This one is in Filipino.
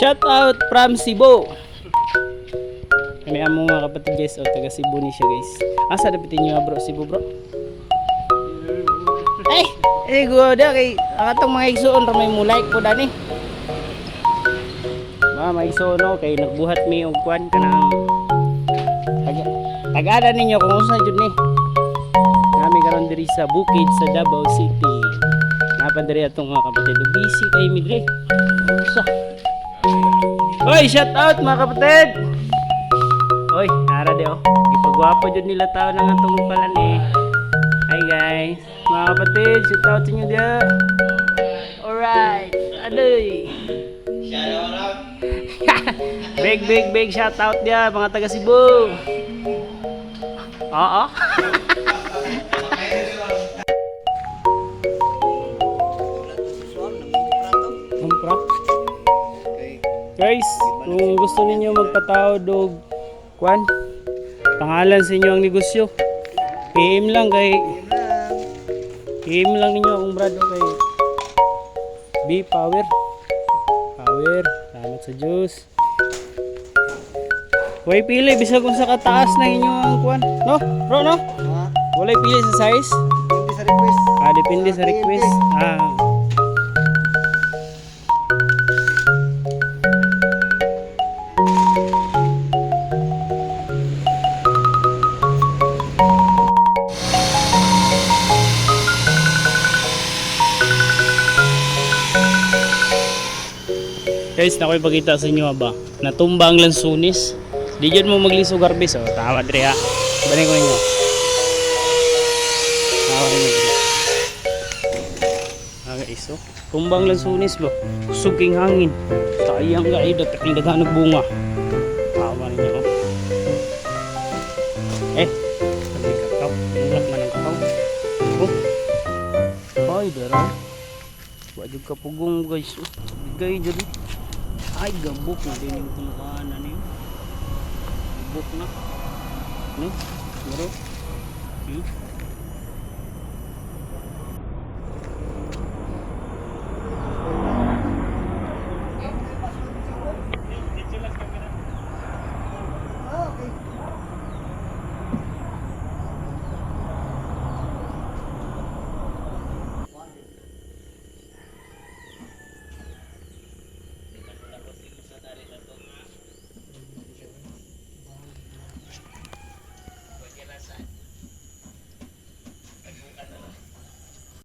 Shout out from Cebu. Kami amo mga kapatid guys, o taga Cebu ni siya guys. Asa dapitin niyo bro, Cebu bro? Eh, eh goda kay ang atong mga igsoon ra may mulay po dani. Mga mga igsoon no kay nagbuhat mi og kwan kanang taga tagada ninyo kung unsa jud ni. Nami karon diri sa bukid sa Davao City. Napan diri atong mga kapatid. Busy kay mi diri. Usa. Hoy, shout out mga kapatid. Hoy, nara de oh. Gipagwapo jud nila tao nang atong pala ni. Hi guys. Mga kapatid, shout out sa inyo dia. Alright. Adoy. big big big shout out dia mga taga Cebu. Oo. Guys, kung gusto ninyo magpatawad og kwan, pangalan sa inyo ang negosyo. PM lang kay PM lang ninyo akong brad kay B Power. Power, salamat sa Diyos. Way pili bisag kung sa kataas na inyo ang kwan. No? Bro, no? Ha? Walay pili sa size. Sa request. Ah, depende sa request. Ah. Guys, nakoy pakita sa inyo ba? Natumba ang lansunis. Di dyan mo magliso garbis. Oh, tama dre ha. Balik ko ninyo. Tama ko ninyo. Aga iso. Tumbang lansunis ba? Suging hangin. Sayang ga ida taking daghan ng bunga. Tama ninyo. Oh. Eh, sabi kakao. Mulak man ang kakao. Oh. Ay, dara. Wajud ka pugong guys. Oh, Bigay dyan. Ay, gabok na din yung kumakanan niyo. Gabok na. No? Bro? Hmm?